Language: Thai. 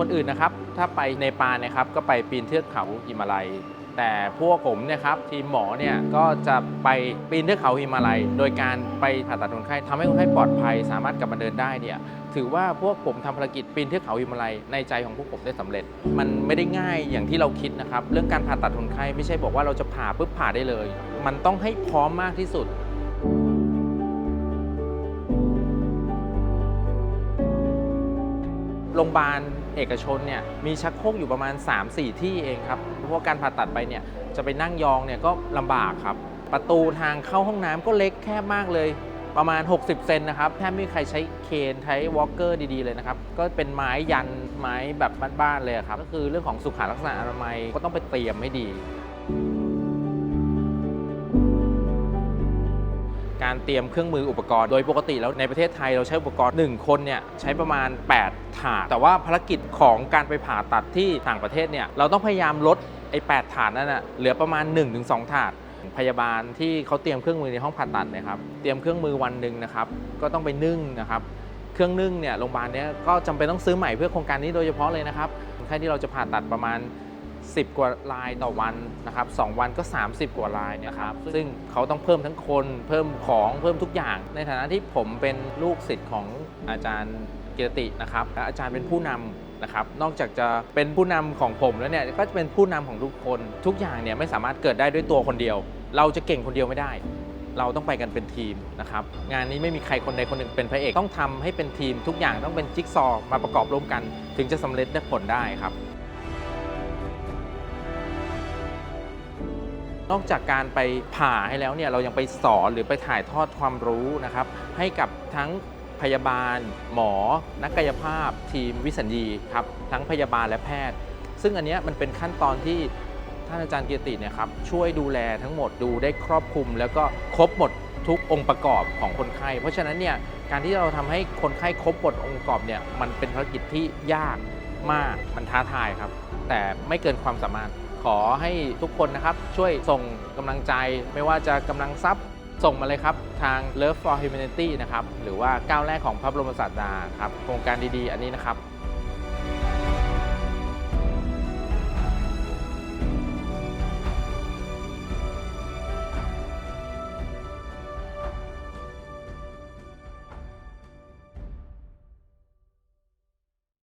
คนอื่นนะครับ ถ้าไปเนปาลนะครับก็ไปปีนเทือกเขาหิมาลัย แต่พวกผมเนี่ยครับทีมหมอเนี่ยก็จะไปปีนเทือกเขาหิมาลัย โดยการไปผ่าตัดคนไข้ทำให้คนไข้ปลอดภัย สามารถกลับมาเดินได้เนี่ยถือว่าพวกผมทำภารกิจปีนเทือกเขาหิมาลัยในใจของพวกผมได้สำเร็จ มันไม่ได้ง่ายอย่างที่เราคิดนะครับ เรื่องการผ่าตัดคนไข้ไม่ใช่บอกว่าเราจะผ่าปุ๊บผ่าได้เลย มันต้องให้พร้อมมากที่สุด โรงพยาบาลเอกชนเนี่ยมีชักโครกอยู่ประมาณ 3-4 ที่เองครับ เพราะว่าการผ่าตัดไปเนี่ยจะไปนั่งยองเนี่ยก็ลำบากครับ ประตูทางเข้าห้องน้ำก็เล็กแคบมากเลยประมาณ 60 เซนนะครับแทบไม่มีใครใช้เคนใช้วอล์กเกอร์ดีๆเลยนะครับ ก็เป็นไม้ยันไม้แบบบ้านๆเลยครับ ก็คือเรื่องของสุขลักษณะอนามัยก็ต้องไปเตรียมให้ดี การเตรียมเครื่องมืออุปกรณ์ โดยปกติแล้วในประเทศไทยเราใช้อุปกรณ์ 1 คนเนี่ยใช้ประมาณ 8 ถาด แต่ว่าภารกิจของการไปผ่าตัดที่ต่างประเทศเนี่ยเราต้องพยายามลดไอ้8ถาดนั่นนะเหลือประมาณ 1-2 ถาดพยาบาลที่เขาเตรียมเครื่องมือในห้องผ่าตัดนะครับ เตรียมเครื่องมือวันหนึ่งนะครับ ก็ต้องไปนึ่งนะครับ เครื่องนึ่งเนี่ยโรงพยาบาลเนี้ยก็จำเป็นต้องซื้อใหม่เพื่อโครงการนี้โดยเฉพาะเลยนะครับคนไข้ที่เราจะผ่าตัดประมาณ 10 กว่าลายต่อวันนะครับ2วันก็ 30 กว่าลายเนี่ยครับซึ่งเขาต้องเพิ่มทั้งคนเพิ่มของเพิ่มทุกอย่าง ในฐานะที่ผมเป็นลูกศิษย์ของอาจารย์กิรตินะครับและอาจารย์เป็นผู้นำนะครับนอกจากจะเป็นผู้นำของผมแล้วเนี่ยก็จะเป็นผู้นำของทุกคน ทุกอย่างเนี่ยไม่สามารถเกิดได้ด้วยตัวคนเดียว เราจะเก่งคนเดียวไม่ได้ เราต้องไปกันเป็นทีมนะครับงานนี้ไม่มีใครคนใดคนหนึ่งเป็นพระเอกต้องทำให้เป็นทีม ทุกอย่างต้องเป็นจิ๊กซอว์มาประกอบร่วมกัน ถึงจะสำเร็จได้ผลได้ครับ นอกจากการไปผ่าให้แล้วเนี่ยเรายังไปสอนหรือไปถ่ายทอดความรู้นะครับ ให้กับทั้งพยาบาล หมอ นักกายภาพ ทีมวิสัญญีครับทั้งพยาบาลและแพทย์ ซึ่งอันเนี้ยมันเป็นขั้นตอนที่ท่านอาจารย์เกียรติเนี่ยครับช่วยดูแลทั้งหมดดูได้ครอบคลุม แล้วก็ครบหมดทุกองค์ประกอบของคนไข้ เพราะฉะนั้นเนี่ยการที่เราทำให้คนไข้ครบหมดองค์ประกอบเนี่ยมันเป็นภารกิจที่ยากมากมันท้าทายครับ แต่ไม่เกินความสามารถ ขอให้ทุกคนนะครับช่วยส่งกำลังใจ ไม่ว่าจะกำลังทรัพย์ส่งมาเลยครับ ทาง Love for Humanity นะครับ หรือว่าก้าวแรกของพระบรมศาสดาครับ โครงการดีๆ อันนี้นะครับ